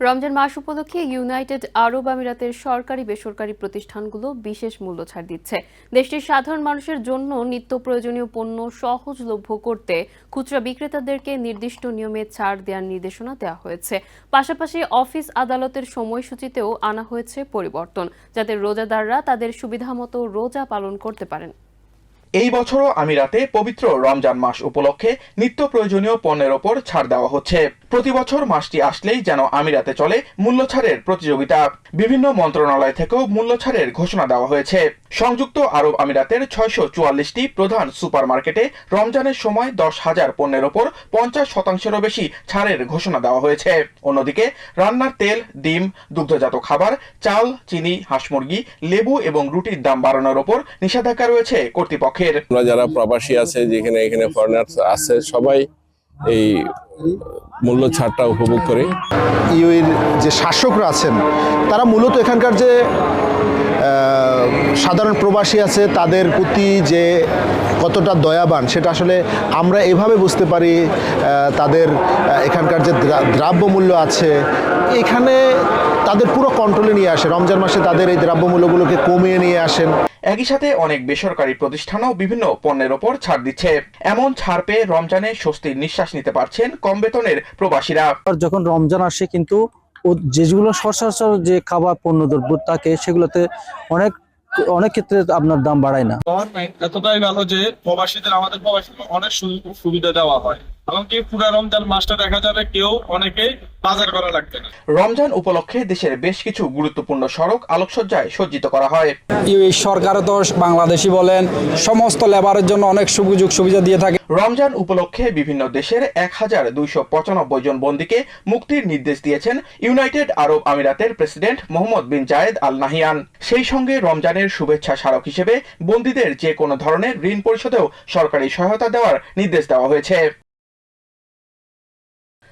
রমজান মাস উপলক্ষে United Arab আমিরাতের সরকারি বেসরকারি প্রতিষ্ঠানগুলো বিশেষ মূল্য ছাড় দিচ্ছে। দেশটির সাধারণ মানুষের জন্য নিত্য প্রয়োজনীয় পণ্য সহজলভ্য করতে খুচরা বিক্রেতাদেরকে নির্দিষ্ট নিয়মে ছাড় দেওয়ার নির্দেশনা দেওয়া হয়েছে। পাশাপাশি অফিস আদালতের সময়সূচিতেও আনা হয়েছে পরিবর্তন, যাতে রোজাদাররা তাদের সুবিধামতো রোজা পালন করতে পারেন। এই বছরও আমিরাতে পবিত্র রমজান মাস উপলক্ষে নিত্য প্রয়োজনীয় পণ্যের ওপর ছাড় দেওয়া হচ্ছে। প্রতি বছর মাসটি আসলেই যেন আমিরাতে চলে মূল্য ছাড়ের প্রতিযোগিতা। বিভিন্ন মন্ত্রণালয় থেকেও মূল্য ছাড়ের ঘোষণা দেওয়া হয়েছে। সংযুক্ত আরব আমিরাতের ছয়শো চুয়াল্লিশটি প্রধান সুপারমার্কেটে রমজানের সময় দশ হাজার পণ্যের ওপর পঞ্চাশ শতাংশেরও বেশি ছাড়ের ঘোষণা দেওয়া হয়েছে। অন্যদিকে রান্নার তেল, ডিম, দুগ্ধজাত খাবার, চাল, চিনি, হাঁস মুরগি, লেবু এবং রুটির দাম বাড়ানোর ওপর নিষেধাজ্ঞা রয়েছে আমরা যারা প্রবাসী আছে যেখানে এখানে ফরেনার্স আছে সবাই এই মূল্য ছাড়টা উপভোগ করে। ইউএর যে শাসকরা আছেন তারা মূলত এখানকার যে সাধারণ প্রবাসী আছে তাদের প্রতি যে কতটা দয়াবান সেটা আসলে আমরা এভাবে বুঝতে পারি তাদের এখানকার যে দ্রা- দ্রব্যমূল্য আছে। এখানে তাদের পুরো কন্ট্রোলে নিয়ে আসে। রমজান মাসে তাদের এই দ্রব্যমূল্যগুলোকে কমিয়ে নিয়ে আসেন। একই সাথে অনেক বেসরকারি প্রতিষ্ঠানও বিভিন্ন পণ্যের ওপর ছাড় দিচ্ছে। এমন ছাড় পেয়ে রমজানে স্বস্তির নিঃশ্বাস নিতে পারছেন কম বেতনের প্রবাসীরা যখন রমজান আসে কিন্তু ও যেগুলো সচরাচর যে খাবার পণ্য দ্রব্য থাকে সেগুলোতে অনেক অনেক ক্ষেত্রে আপনার দাম বাড়ায় না। এতটাই ভালো যে প্রবাসীদের আমাদের প্রবাসীদের অনেক সুযোগ সুবিধা দেওয়া হয়। এমনকি পুরা রমজান মাসটা দেখা যাবে কেউ অনেকেই বাজার করা লাগবে না। রমজান উপলক্ষে দেশের বেশ কিছু গুরুত্বপূর্ণ সড়ক আলোকসজ্জায় সজ্জিত করা হয়। এই সরকারও তো বাংলাদেশি বলেন সমস্ত লেবারের জন্য অনেক সুযোগ সুবিধা দিয়ে থাকে। রমজান উপলক্ষে বিভিন্ন দেশের এক হাজার দুইশো পঁচানব্বই জন বন্দীকে মুক্তির নির্দেশ দিয়েছেন ইউনাইটেড আরব আমিরাতের president Mohammed bin Zayed Al Nahyan সেই সঙ্গে রমজানের শুভেচ্ছা স্মারক হিসেবে বন্দীদের যে কোনো ধরনের ঋণ পরিশোধেও সরকারি সহায়তা দেওয়ার নির্দেশ দেওয়া হয়েছে।